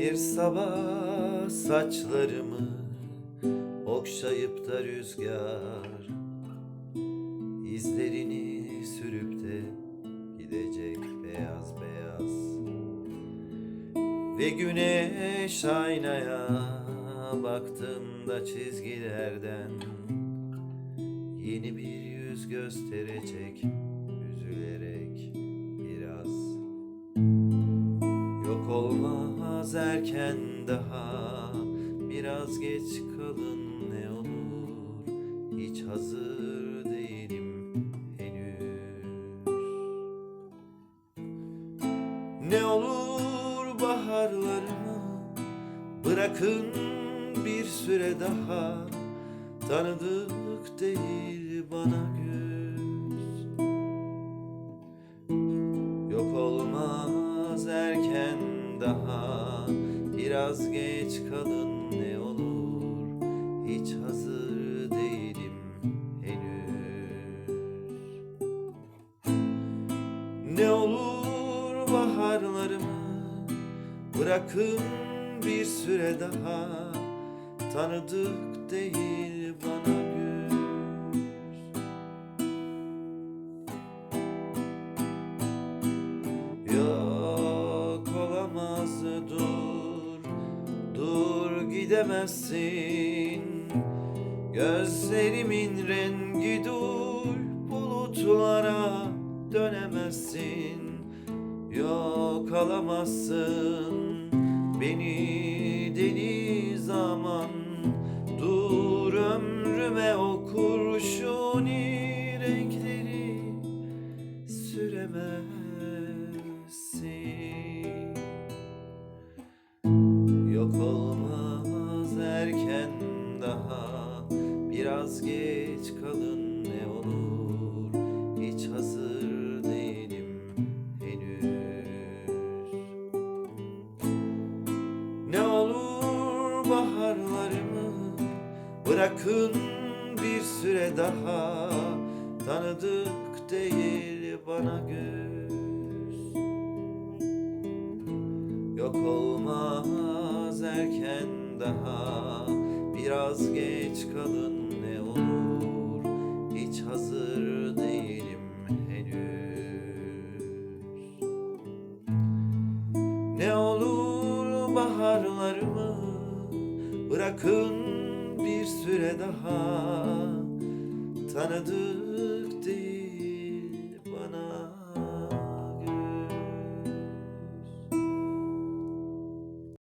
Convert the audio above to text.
Bir sabah saçlarımı okşayıp da rüzgar izlerini sürüp de gidecek beyaz beyaz. Ve güneş aynaya baktığımda çizgilerden yeni bir yüz gösterecek olmaz erken daha. Biraz geç kalın ne olur. Hiç hazır değilim henüz. Ne olur baharlarımı Bırakın bir süre daha. Tanıdık değil bana göz Yok olmaz erken daha Biraz geç kalın ne olur. Hiç hazır değilim henüz. Ne olur baharlarımı Bırakın bir süre daha. Tanıdık değil bana gidemezsin. Gözlerimin rengi dur Bulutlara dönemezsin. Yok alamazsın Beni Bırakın bir süre daha. Tanıdık değil bana göz. Yok olmaz erken daha. Biraz geç kalın ne olur. Hiç hazır değilim henüz. Ne olur baharlarımı Bırakın daha Tanıdık